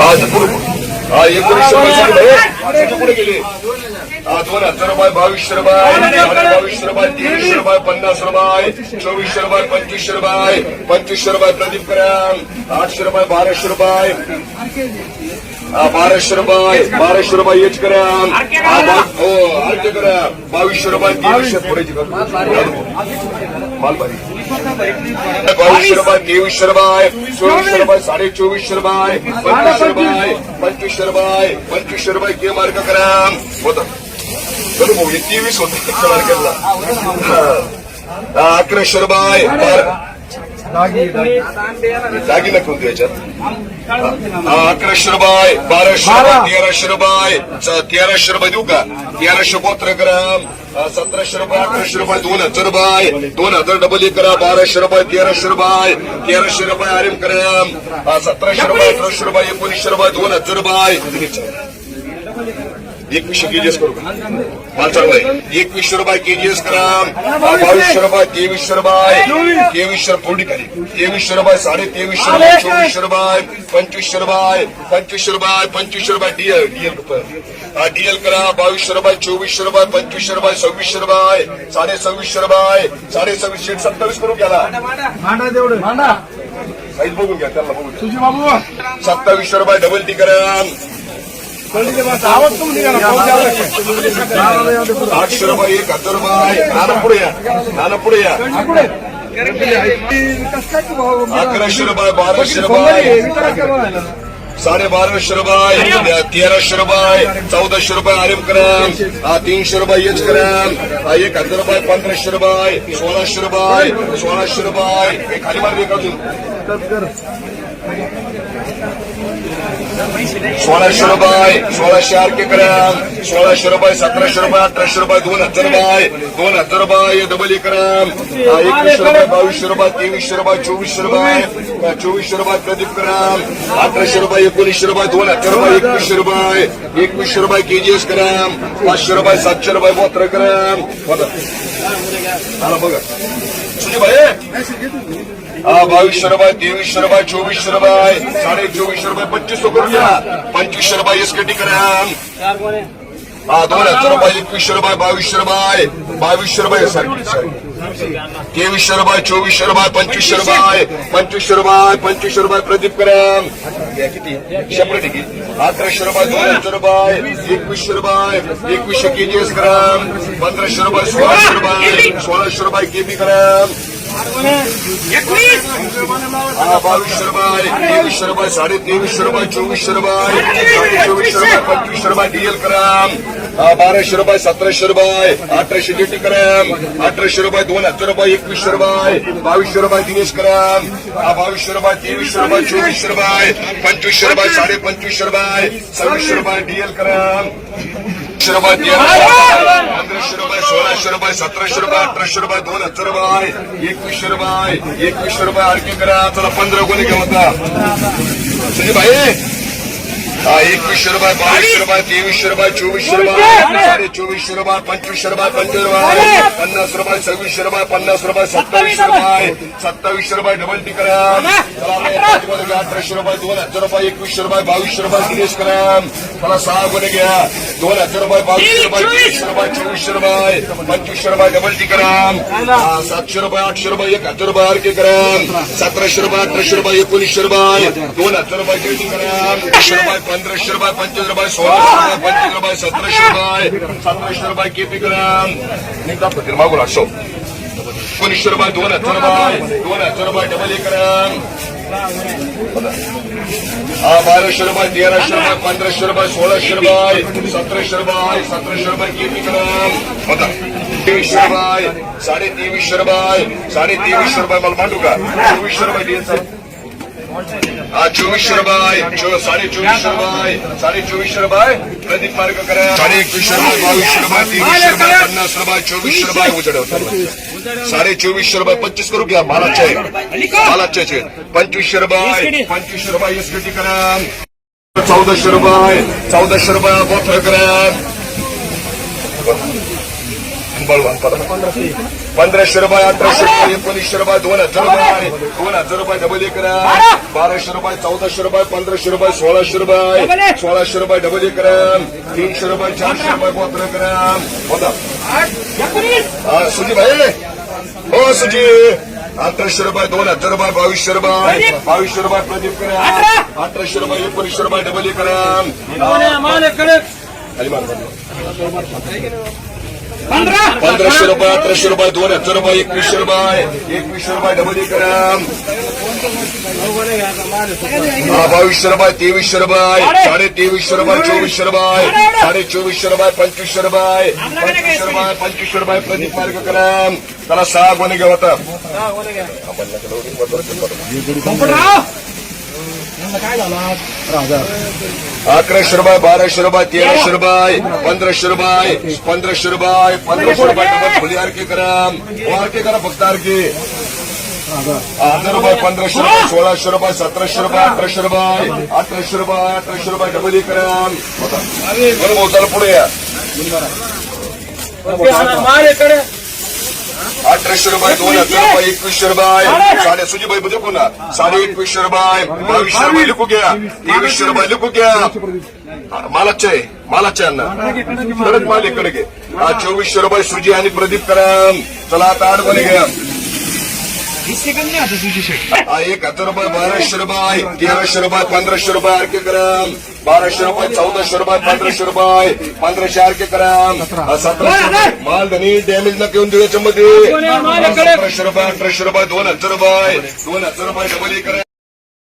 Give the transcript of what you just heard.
हा एकोणीसशे रुपये चालू गेले दोन हजार रुपये बावीसशे रुपये बावीसशे रुपये तेवीसशे रुपये पन्नास रुपये चोवीसशे रुपये पंचवीसशे रुपये पंचवीसशे रुपये प्रदीप कराम आठशे रुपये बाराशे रुपये बाराशे रुपये बाराशे रुपये एच हो आरके करा बावीसशे रुपये तेवीसशे पुढे भारी बावीसशे रुपये तेवीसशे रुपये चोवीसशे रुपये साडे चोवीसशे रुपये पंचवीसशे रुपये पंचवीसशे रुपये पंचवीसशे रुपये के मार्क करा. होतं. बरं भाऊ तेवीस होतं मार्केटला हा, अकराशे रुपये दागिना कोणते याच्यात. अकराशे रुपये बाराशे रुपये तेराशे रुपये. तेराशे रुपये देऊ का? तेराशे बोत्र ग्राम सतराशे रुपये अकराशे रुपये दोन हजार रुपये. दोन हजार डबल एक करा बाराशे रुपये तेराशे रुपये. तेराशे रुपये आरेम ग्राम सतराशे रुपये अठराशे रुपये एकोणीसशे रुपये दोन हजार रुपये. एकवीसशे केजीएस करू. का माल चालू आहे. एकवीसशे रुपये केजीएस ग्राम बावीसशे रुपये तेवीसशे रुपये तेवीसशे पुढे खाली. तेवीसशे रुपये साडे तेवीसशे रुपये चोवीसशे रुपये पंचवीसशे रुपये पंचवीसशे रुपये पंचवीसशे रुपये डीएल डीएल रुपये डीएल करा. बावीसशे रुपये चोवीसशे रुपये पंचवीसशे रुपये सव्वीसशे रुपये साडे सव्वीसशे रुपये साडे सव्वीसशे सत्तावीस करू साईज बघून घ्या त्याला बघून सत्तावीसशे रुपये डबल टी करा. आवाज आठशे रुपये एक हजार रुपये नाना पुढे या नाना पुढे या अकराशे रुपये बाराशे रुपये विचारा साडे बाराशे रुपये तेराशे रुपये चौदाशे रुपये आरेम कराम हा तीनशे रुपये एच कराम एक हजार रुपये पंधराशे रुपये सोळाशे रुपये सोळाशे रुपये खाली मार अजून सोळाशे रुपये सोळाशे आरके कराम सोळाशे रुपये सतराशे रुपये अठराशे रुपये दोन हजार रुपये. दोन हजार रुपये डबल कराम एकवीसशे रुपये बावीसशे रुपये तेवीसशे रुपये चोवीसशे रुपये. चोवीसशे रुपये प्रदीप कराम अठराशे रुपये एकोणीसशे रुपये दोन हजार रुपये एकवीसशे रुपये. एकवीसशे रुपये केजीएस कराम पाचशे रुपये सातशे रुपये बोत्र कराम बघा. बघा. भाई हा बावीसशे रुपये तेवीसशे रुपये चोवीसशे रुपये साडे चोवीसशे रुपये पंचवीसशे करून द्या पंचवीसशे रुपये एसकेटी करा. हा दोन हजार रुपये एकवीसशे रुपये बावीसशे रुपये बावीसशे रुपये सारखी. तेवीसशे रुपये चोवीसशे रुपये पंचवीसशे रुपये पंचवीसशे रुपये पंचवीसशे रुपये प्रदीप करम किती शंभर ठीक अकराशे रुपये दोन हजार रुपये एकवीसशे रुपये एकवीसशे केजीएस करम पंधराशे रुपये सोळाशे रुपये सोळाशे रुपये केबी करम बावीसशे रुपये तेवीसशे रुपये साडे तेवीसशे रुपये चोवीसशे रुपये साडे चोवीसशे रुपये पंचवीसशे रुपये डीएल कराम बाराशे रुपये सतराशे रुपये अठराशे जेटी कराम अठराशे रुपये दोन हजार रुपये एकवीसशे रुपये बावीसशे रुपये दिनेश कराम हा बावीसशे रुपये तेवीसशे रुपये चोवीसशे रुपये पंचवीसशे रुपये साडे पंचवीसशे रुपये सव्वीसशे रुपये डीएल कराम एकशे रुपये पंधराशे रुपये सोळाशे रुपये सतराशे रुपये अठराशे रुपये दोन हजार रुपये एकवीसशे रुपये एकवीसशे रुपये आणखी करा. चला पंधरा कोणी घेऊ होता संजय भाई एकवीसशे रुपये बावीसशे रुपये तेवीसशे रुपये चोवीसशे रुपये साडे चोवीसशे रुपये पंचवीसशे रुपये पंचवीस रुपये पन्नास रुपये सव्वीसशे रुपये पन्नास रुपये सत्तावीसशे रुपये सत्तावीसशे रुपये! डबल टी करा अठराशे रुपये दोन हजार रुपये एकवीसशे रुपये बावीसशे रुपये दिनेश करा मला सहा गुन्हे घ्या. दोन हजार रुपये बावीसशे रुपये तेवीसशे रुपये चोवीसशे रुपये पंचवीसशे रुपये डबल टी करा सातशे रुपये आठशे रुपये एक हजार रुपये आरके करा सतराशे रुपये अठराशे रुपये एकोणीसशे रुपये दोन हजार रुपये ड्युटी करा पंधराशे रुपये पंचवीस रुपये सोळाशे रुपये पंचवीस रुपये सतराशे रुपये सतराशे रुपये किती ग्राम? निघा पत्र मागून असो एकोणीसशे रुपये दोन हजार रुपये दोन हजार रुपये डबल एक ग्राम. बाराशे रुपये तेराशे रुपये पंधराशे रुपये सोळाशे रुपये सतराशे रुपये सतराशे रुपये किती ग्राम? होता तेवीसशे रुपये साडे तेवीसशे रुपये साडे तेवीसशे रुपये मला मांडू का? चोवीसशे रुपये द्यायचं हा चोवीसशे रुपये चो- साडे चोवीसशे रुपये साडे चोवीसशे रुपये प्रदीप मार्ग करा साडे एकवीसशे रुपये बावीसशे रुपये तेवीसशे रुपये पन्नास रुपये चोवीसशे रुपये उजड होतात साडे चोवीसशे रुपये पंचवीस करू घ्या मालाचे मालाचे पंचवीसशे रुपये पंचवीसशे रुपये एसपीटी करा चौदाशे रुपये चौदाशे रुपये बोथळ करा बळवा पंधराशे रुपये अठराशे रुपये एकोणीसशे रुपये दोन हजार रुपये दोन हजार रुपये डबल एक ग्राम बाराशे रुपये चौदाशे रुपये पंधराशे रुपये सोळाशे रुपये सोळाशे रुपये डबल एक ग्राम तीनशे रुपये चारशे रुपये पंधरा ग्राम होता. हा, सुजी भाई हो सुजी. अठराशे रुपये दोन हजार रुपये बावीसशे रुपये. बावीसशे रुपये प्रदीप करा अठराशे रुपये एकोणीसशे रुपये डबल मार. पंधराशे रुपये अठराशे रुपये दोन हजार रुपये एकवीसशे रुपये एकवीसशे रुपये डबल हा, बावीसशे रुपये तेवीसशे रुपये साडे तेवीसशे रुपये चोवीसशे रुपये साडे चोवीसशे रुपये पंचवीसशे रुपये पंचवीसशे रुपये पंचवीसशे रुपये प्रदीप मार्ग ग्राम त्याला सहा गुन्हे घ्या होता अकराशे रुपये बाराशे रुपये तेराशे रुपये पंधराशे रुपये पंधराशे रुपये पंधराशे रुपये डबल खुली आरके करा. हो करा फक्त आरके. हजार रुपये पंधराशे रुपये सोळाशे रुपये सतराशे रुपये अठराशे रुपये अठराशे रुपये अठराशे रुपये डबल एक करा बरं भाऊ चला पुढे या. अठराशे रुपये दोन हजार रुपये एकवीसशे रुपये. साडे सुजीबाई मध्ये पुन्हा साडे एकवीसशे रुपये. बावीसशे रुपये लिखू घ्या. तेवीसशे रुपये लिखू घ्या. मालाचे आहे. मालाचे अन्न कडक माल आहे, आहे हा चोवीसशे रुपये सुजी आणि प्रदीप करम चला आता आठ घ्या. हा एक हजार रुपये बाराशे रुपये तेराशे रुपये पंधराशे रुपये आरके करम बाराशे रुपये चौदाशे रुपये पंधराशे रुपये पंधराशे आरके करम हा सतराशे माल धनी डॅमेज न घेऊन देऊ याच्यामध्ये सतराशे रुपये अठराशे रुपये दोन हजार रुपये. दोन हजार रुपये डबल एक